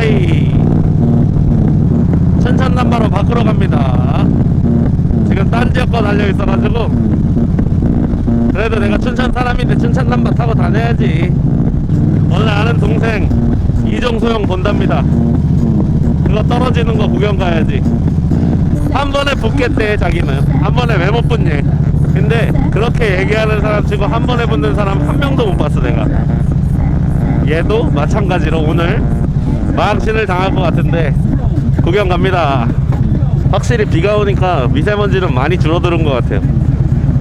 레이. 천천남바로 바꾸러 갑니다. 지금 딴 지역 거 달려 있어가지고. 그래도 내가 춘천 사람인데 춘천 남바 타고 다녀야지. 오늘 아는 동생 이종소형 본답니다. 그거 떨어지는 거 구경 가야지. 한 번에 붙겠대 자기는. 한 번에 왜 못 붙니? 근데 그렇게 얘기하는 사람 치고 한 번에 붙는 사람 한 명도 못 봤어 내가. 얘도 마찬가지로 오늘 망신을 당할 것 같은데 구경 갑니다. 확실히 비가 오니까 미세먼지는 많이 줄어드는 것 같아요.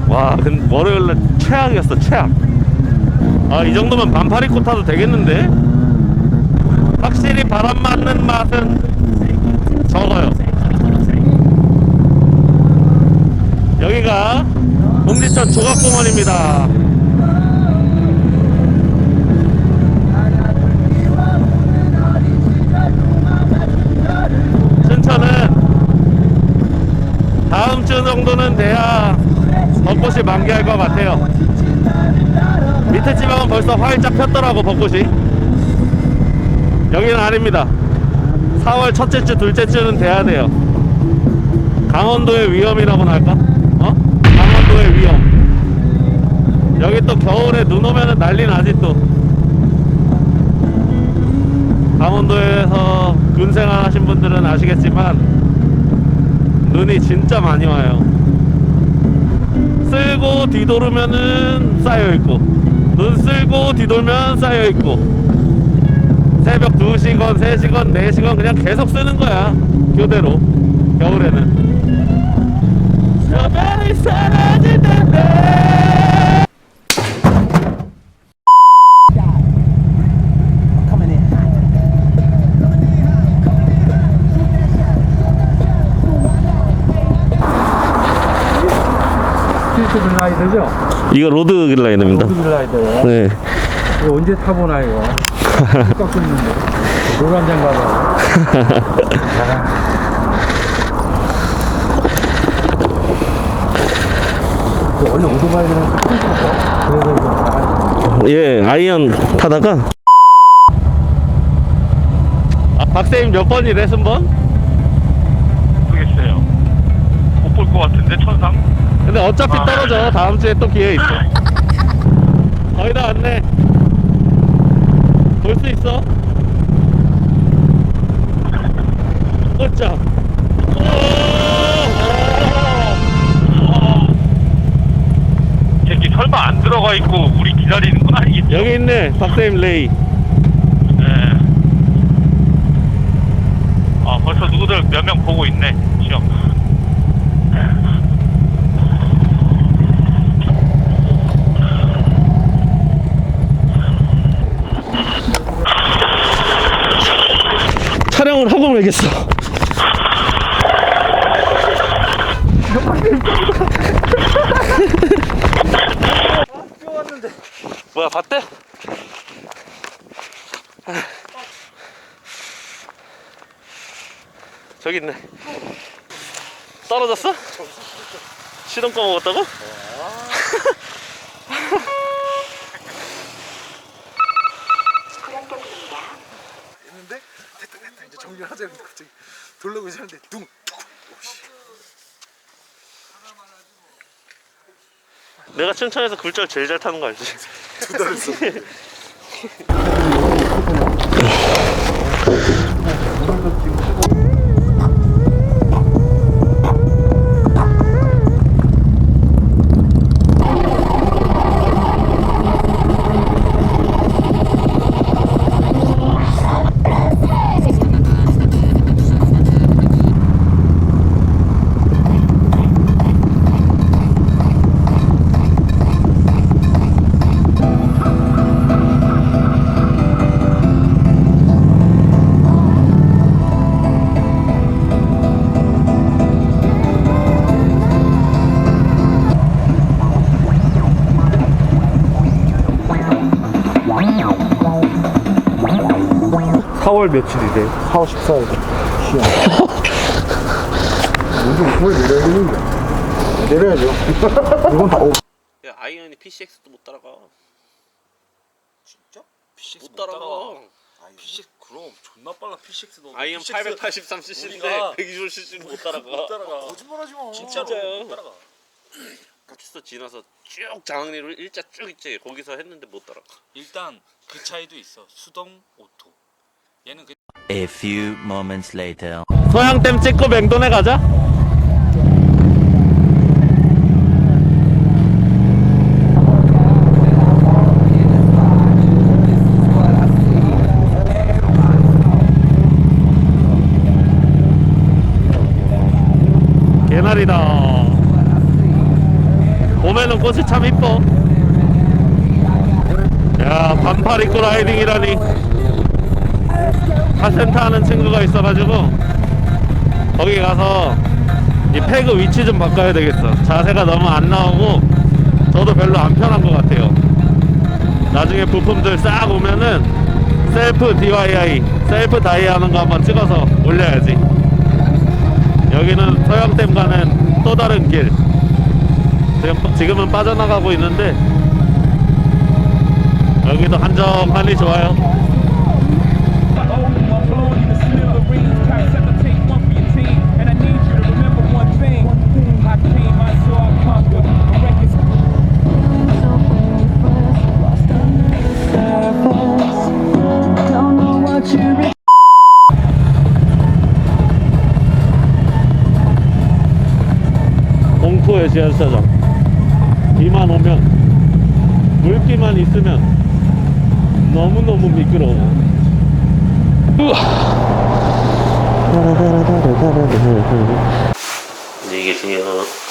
와 근데 월요일날 최악이었어 최악. 아 이 정도면 반팔 입고 타도 되겠는데? 확실히 바람 맞는 맛은 적어요. 여기가 공지천 조각공원입니다 춘천은 다음 주 정도는 돼야 벚꽃이 만개할 것 같아요. 밑에 지방은 벌써 활짝 폈더라고 벚꽃이. 여기는 아닙니다. 4월 첫째 주, 둘째 주는 돼야 돼요. 강원도의 위험이라고나 할까? 어? 강원도의 위험. 여기 또 겨울에 눈 오면은 난리 나지 또. 강원도에서 군생활 하신 분들은 아시겠지만 눈이 진짜 많이 와요. 쓸고 뒤돌으면은 쌓여 있고 눈 쓸고 뒤돌면 쌓여 있고. 새벽 2시건 3시건 4시건 그냥 계속 쓰는 거야 교대로 겨울에는. 저별이 사라질 텐데 스트리트 글라이더죠? 이거 로드 글라이더입니다 로드 글라이더. 네 이거 언제 타보나 이거? 깎고 있는데. 노란 장갑. 원래 오토바이는 그래서 이거 다 예, 아이언 타다가 아, 박세임 몇 번이래 순번? 모르겠어요. 못 볼 것 같은데 천상? 근데 어차피 떨어져. 다음 주에 또 기회 있어. 거의 다 왔네. 볼 수 있어? 새끼 설마 안 들어가 있고 우리 기다리는 건 아니겠죠? 여기 있네. 박세임 레이. 네. 아 벌써 누구들 몇 명 보고 있네 시험. 말겠어 뭐야 봤대? 저기 있네 떨어졌어? 시동 꺼먹었다고? 했는데 됐다 됐다 이제 정리하자 했는데 갑자기 돌려고 있었는데 둥 내가 춘천에서 굴절 제일 잘 타는 거 알지? 두 달을 써. 며칠이래? 4월 14일. 시험. 요즘 9월 내려야 되는데. 내려야죠. 이건 다, 오, 야 아이언이 PCX도 못 따라가 진짜? PCX 못 따라가 아이, PCX 그럼 존나 빨라 P6도 아이엠 883cc인데 우리가 120cc는 못 따라가. 못 따라가 거짓말하지 마. 진짜로 진짜요? 못 따라가 카투사 지나서 쭉 장항리로 일자 쭉 있지. 거기서 했는데 못 따라가. 일단 그 차이도 있어 수동 오토 얘는 그 A few moments later. 소양댐 찍고 맹돈에 가자. 개나리다. 봄에는 꽃이 참 이뻐. 야 반팔 입고 라이딩이라니. 카센터 하는 친구가 있어가지고 거기 가서 이 패그 위치 좀 바꿔야 되겠어. 자세가 너무 안 나오고 저도 별로 안 편한 것 같아요. 나중에 부품들 싹 오면은 셀프 DIY, 셀프 다이 하는 거 한번 찍어서 올려야지. 여기는 서양댐 가는 또 다른 길. 지금, 지금은 빠져나가고 있는데 여기도 한적하니 좋아요. 공포의 지하주차장. 비만 오면 물기만 있으면 너무너무 미끄러워 이제 이게 중요한